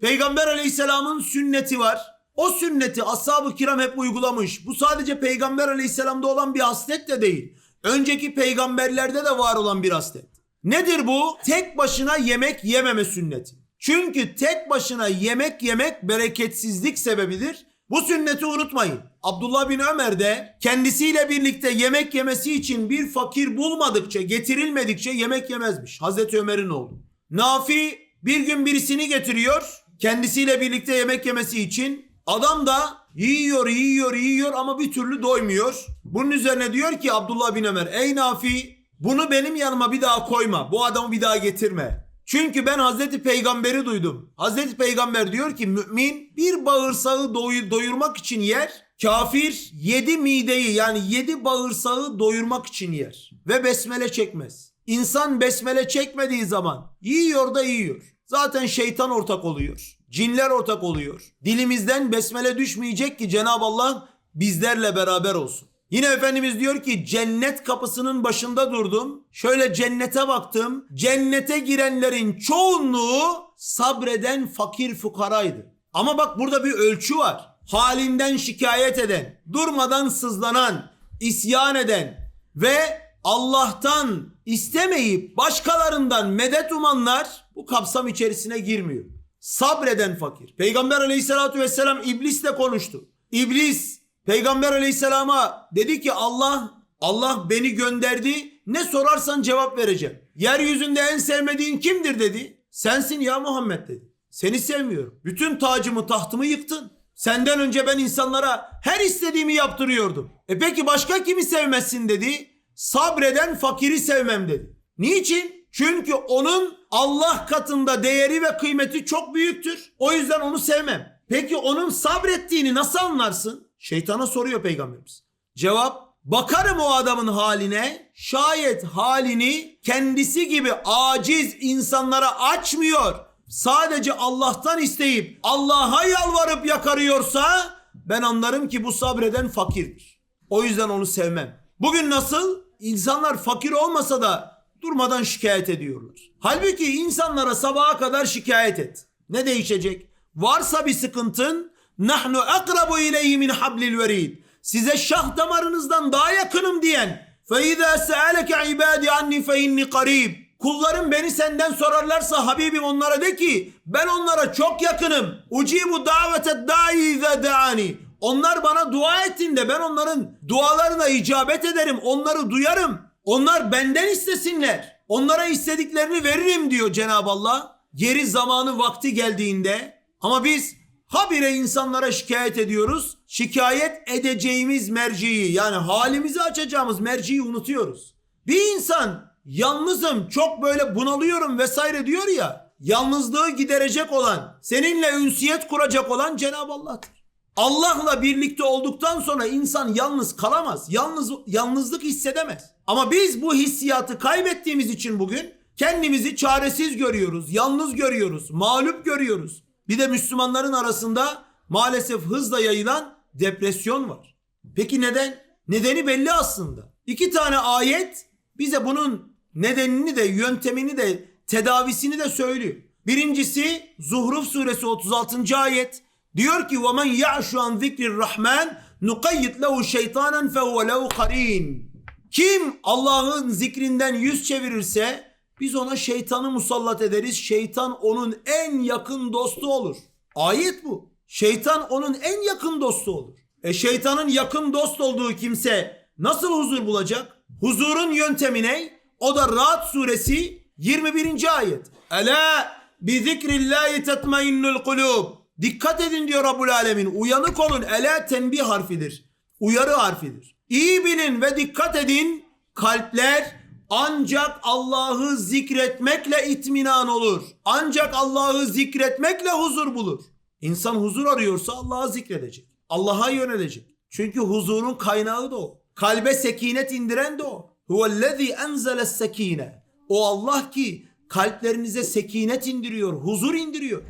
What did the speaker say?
Peygamber aleyhisselamın sünneti var. O sünneti ashab-ı kiram hep uygulamış. Bu sadece peygamber aleyhisselamda olan bir haslet de değil. Önceki peygamberlerde de var olan bir haslet. Nedir bu? Tek başına yemek yememe sünneti. Çünkü tek başına yemek yemek bereketsizlik sebebidir. Bu sünneti unutmayın. Abdullah bin Ömer de kendisiyle birlikte yemek yemesi için bir fakir bulmadıkça, getirilmedikçe yemek yemezmiş. Hazreti Ömer'in oğlu. Nafi bir gün birisini getiriyor. Kendisiyle birlikte yemek yemesi için. Adam da yiyor, yiyor, yiyor ama bir türlü doymuyor. Bunun üzerine diyor ki Abdullah bin Ömer, ey Nafi bunu benim yanıma bir daha koyma. Bu adamı bir daha getirme. Çünkü ben Hazreti Peygamber'i duydum. Hazreti Peygamber diyor ki mümin bir bağırsağı doy- doyurmak için yer. Kafir yedi mideyi yani yedi bağırsağı doyurmak için yer. Ve besmele çekmez. İnsan besmele çekmediği zaman yiyor da yiyor. Zaten şeytan ortak oluyor. Cinler ortak oluyor. Dilimizden besmele düşmeyecek ki Cenab-ı Allah bizlerle beraber olsun. Yine Efendimiz diyor ki cennet kapısının başında durdum. Şöyle cennete baktım. Cennete girenlerin çoğunluğu sabreden fakir fukaraydı. Ama bak burada bir ölçü var. Halinden şikayet eden, durmadan sızlanan, isyan eden ve Allah'tan istemeyip başkalarından medet umanlar bu kapsam içerisine girmiyor. Sabreden fakir. Peygamber aleyhissalatü vesselam iblisle konuştu. İblis Peygamber aleyhisselama dedi ki Allah Allah beni gönderdi. Ne sorarsan cevap vereceğim. Yeryüzünde en sevmediğin kimdir dedi. Sensin ya Muhammed dedi. Seni sevmiyorum. Bütün tacımı tahtımı yıktın. Senden önce ben insanlara her istediğimi yaptırıyordum. E peki başka kimi sevmezsin dedi. Sabreden fakiri sevmem dedi. Niçin? Çünkü onun Allah katında değeri ve kıymeti çok büyüktür. O yüzden onu sevmem. Peki onun sabrettiğini nasıl anlarsın? Şeytana soruyor peygamberimiz. Cevap bakarım o adamın haline şayet halini kendisi gibi aciz insanlara açmıyor. Sadece Allah'tan isteyip Allah'a yalvarıp yakarıyorsa ben anlarım ki bu sabreden fakirdir. O yüzden onu sevmem. Bugün nasıl? İnsanlar fakir olmasa da durmadan şikayet ediyorlar. Halbuki insanlara sabaha kadar şikayet et. Ne değişecek? Varsa bir sıkıntın nahnu akrabu ileyhi min hablil verid. Size şah damarınızdan daha yakınım diyen se'aleke ibâdi anni fe inni karib. Kullarım beni senden sorarlarsa Habibim onlara de ki ben onlara çok yakınım. Ucibu davete da'i izâ da'ani. Onlar bana dua ettiğinde ben onların dualarına icabet ederim. Onları duyarım. Onlar benden istesinler. Onlara istediklerini veririm diyor Cenab-ı Allah. Yeri zamanı vakti geldiğinde ama biz habire insanlara şikayet ediyoruz. Şikayet edeceğimiz merciyi yani halimizi açacağımız merciyi unutuyoruz. Bir insan yalnızım çok böyle bunalıyorum vesaire diyor ya yalnızlığı giderecek olan seninle ünsiyet kuracak olan Cenab-ı Allah'tır. Allah'la birlikte olduktan sonra insan yalnız kalamaz. Yalnız yalnızlık hissedemez. Ama biz bu hissiyatı kaybettiğimiz için bugün kendimizi çaresiz görüyoruz, yalnız görüyoruz, mağlup görüyoruz. Bir de Müslümanların arasında maalesef hızla yayılan depresyon var. Peki neden? Nedeni belli aslında. İki tane ayet bize bunun nedenini de, yöntemini de, tedavisini de söylüyor. Birincisi Zuhruf suresi 36. ayet. Diyor ki وَمَنْ يَعْشُ عَنْ ذِكْرِ الرَّحْمَنِ نُقَيِّتْ لَهُ شَيْطَانًا فَهُوَ لَهُ قَرِينٌ Kim Allah'ın zikrinden yüz çevirirse biz ona şeytanı musallat ederiz. Şeytan onun en yakın dostu olur. Ayet bu. Şeytan onun en yakın dostu olur. E şeytanın yakın dost olduğu kimse nasıl huzur bulacak? Huzurun yöntemi ne? O da Ra'd suresi 21. ayet. Ela bi zikrillahi tetmainnul kulub. Dikkat edin diyor Rabbul Alemin. Uyanık olun. Ela tenbih harfidir. Uyarı harfidir. İyi bilin ve dikkat edin. Kalpler ancak Allah'ı zikretmekle itminan olur. Ancak Allah'ı zikretmekle huzur bulur. İnsan huzur arıyorsa Allah'ı zikredecek. Allah'a yönelecek. Çünkü huzurun kaynağı da o. Kalbe sekinet indiren de o. Huvellezî enzeles sekine. O Allah ki kalplerinize sekinet indiriyor, huzur indiriyor.